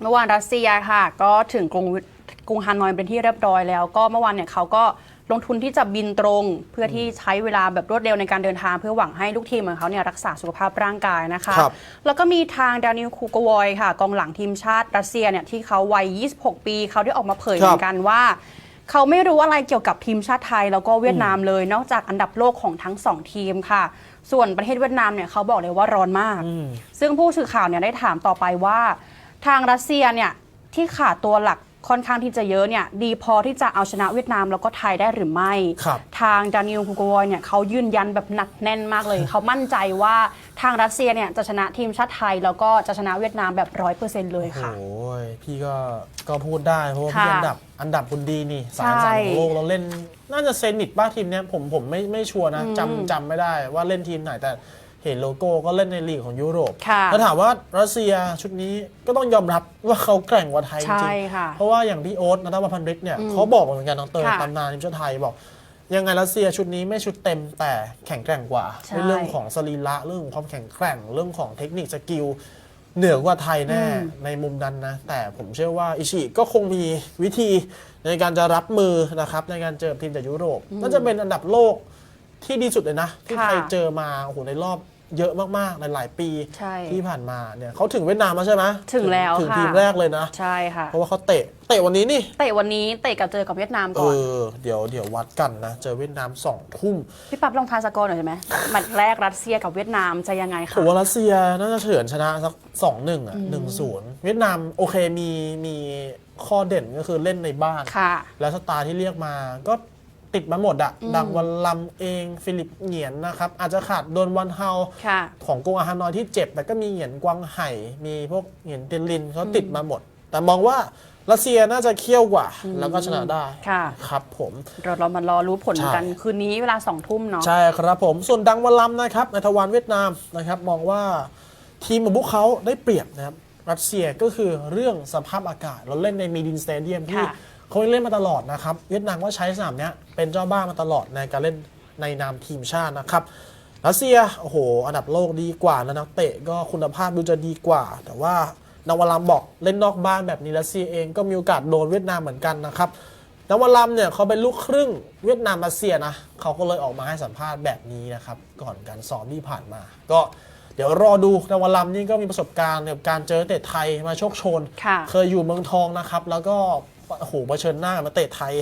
เมื่อวานรัสเซียค่ะ ก็ถึงกรุงกรุงฮานอยเป็นที่เรียบร้อยแล้ว ก็เมื่อวานเนี่ยเขาก็ลงทุนที่จะบินตรง เพื่อที่ใช้เวลาแบบรวดเร็วในการเดินทาง เพื่อหวังให้ลูกทีมของเขาเนี่ยรักษาสุขภาพร่างกายนะคะครับแล้วก็มีทางดานิลคูโกวอยค่ะ กองหลังทีมชาติรัสเซียเนี่ยที่เขาวัย 26 ปี เขาได้ออกมาเผยครับเหมือนกันว่าเขาไม่รู้อะไรเกี่ยวกับทีมชาติไทย แล้วก็เวียดนามเลย นอกจากอันดับโลกของทั้งสองทีมค่ะ ส่วนประเทศเวียดนามเนี่ยเขาบอกเลยว่าร้อนมาก ซึ่งผู้สื่อข่าวเนี่ยได้ถามต่อไปว่า ทางรัสเซียเนี่ยที่ขาดตัวหลักค่อนข้างที่จะเยอะเนี่ยดีพอที่จะเอาชนะเวียดนามแล้วก็ไทยได้หรือไม่ครับทางดานิลคูโกวอยเนี่ยเขายืนยันแบบหนักแน่นมากเลย เขามั่นใจว่าทางรัสเซียเนี่ยจะชนะทีมชาติไทย แล้วก็จะชนะเวียดนามแบบร้อยเปอร์เซ็นต์เลยค่ะ โอ้ยพี่ก็ก็พูดได้เพราะว่าพี่ค่ะอันดับอันดับคุณดีนี่สายใช่สามของโลกเราเล่น น่าจะเซนิตบ้าทีมเนี้ยผมผมไม่ไม่ชัวร์นะอืมจำจำไม่ได้ว่าเล่นทีมไหนแต่ เห็นโลโก้ก็เล่นในลีกของยุโรปค่ะแล้วถามว่ารัสเซียชุดนี้ก็ต้องยอมรับว่าเขาแกร่งกว่าไทยจใช่ริงค่ะๆเพราะว่าอย่างพี่โอ๊ตนัทวัฒน์พันฤทธิ์เนี่ยเขาบอกมาเหมือนกันน้องเตยค่ะตำนานทีมชาติไทยบอกยังไงรัสเซียชุดนี้ไม่ชุดเต็มแต่แข็งแกร่งกว่าใช่ในเรื่องของสรีระเรื่องของความแข็งแกร่ง เรื่องของเทคนิคสกิลเหนือกว่าไทยแน่อืมในมุมนั้นนะ แต่ผมเชื่อว่าอิชิก็คงมีวิธีในการจะรับมือนะครับในการเจอทีมจากยุโรปน่าจะเป็นอันดับโลกที่ดีสุดเลยนะ ที่ค่ะไทยเจอมาโอ้โหในรอบ เยอะมากๆในหลายปีใช่ที่ผ่านมาเนี่ยเขาถึงเวียดนามแล้วใช่ไหมถึงแล้วถึงค่ะ ทีมแรกเลยนะ ใช่ค่ะ เพราะว่าเขาเตะเตะวันนี้นี่ เตะวันนี้เตะกับเจอกับเวียดนามเอก่อน อ เดี๋ยวเดี๋ยววัดกันนะ เจอเวียดนามสองทุ่มพี่ปั๊บลองทายสกอร์หน่อยใช่ไหมแมตช์แรกรัสเซียกับเวียดนามจะยังไงคะผมว่ารัสเซียน่าจะเฉือนชนะสักสองหนึ่งอะหนึ่งศูนย์เวียดนามโอเคมีมีข้อเด่นก็คือเล่นในบ้าน ค่ะ แล้วสตาร์ที่เรียกมาก็ ติดมาหมดอะดังวันลำเองฟิลิปเหงียนนะครับ อาจจะขาดโดนวันเฮาค่ะ ของกงอาฮานอยที่เจ็บ แต่ก็มีเหงียนกวางไห่ มีพวกเหงียนเตลินเขาติดมาหมด แต่มองว่ารัสเซียน่าจะเคี่ยวกว่า แล้วก็ชนะได้ค่ะ ครับผม เราเรามารอรู้ผลใช่กัน คืนนี้เวลาสองทุ่มเนาะ ใช่ครับผม ส่วนดังวันลำนะครับในทวารเวียดนามนะครับ มองว่าทีมของพวกเขาได้เปรียบนะครับ รัสเซียก็คือเรื่องสภาพอากาศ เราเล่นในมีดินสเตเดียมที่ค่ะ เขาเล่นมาตลอดนะครับเวียดนามก็ใช้สนามเนี้ยเป็นเจ้าบ้านมาตลอดในการเล่นในนามทีมชาตินะครับรัสเซียโอ้โห อันดับโลกดีกว่านะนักเตะก็คุณภาพดูจะดีกว่า แต่ว่านาวาลัมบอกเล่นนอกบ้านแบบนี้รัสเซียเองก็มีโอกาสโดนเวียดนามเหมือนกันนะครับนวลัมเนี่ยเขาเป็นลูกครึ่งเวียดนามรัสเซียนะเขาก็เลยออกมาให้สัมภาษณ์แบบนี้นะครับก่อนการซ้อมที่ผ่านมา ก็เดี๋ยวรอดูนวลัมนี่ก็มีประสบการณ์ในการเจอเตะไทยมาโชคโชนค่ะเคยอยู่เมืองทองนะครับ แล้วก็ โอ้โหเผชิญหน้ามาเตะไทย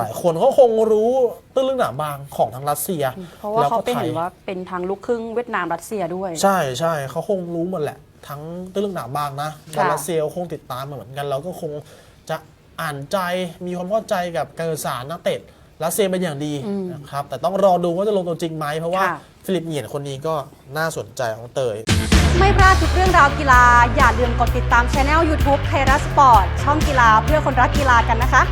หลายคนเขาคงรู้ตื้นลึกหนาบางของทางรัสเซีย เพราะว่าแล้วเขาก็เป็นไทเห็ยนว่าเป็นทางลูกครึ่งเวียดนามรัสเซียด้วย ใช่ใช่เขาคงรู้หมดแหละ ทั้งตื้นลึกหนาบางนะแต่ค่ะรัสเซียคงติดตามมาเหมือนกันเราก็คงจะอ่านใจมีความเข้าใจกับการสื่อสารนักเตะรัสเซียเป็นอย่างดีนะครับแต่ต้องรอดูว่าจะลงตัวจริงไหมเพราะว่าค่ะฟิลิปเหงียนคนนี้ก็น่าสนใจของเตย ไม่พลาดทุกเรื่องราวกีฬา อย่าลืมกดติดตามช anel YouTube ไทยรัฐสปอร์ตช่องกีฬาเพื่อคนรักกีฬากันนะคะ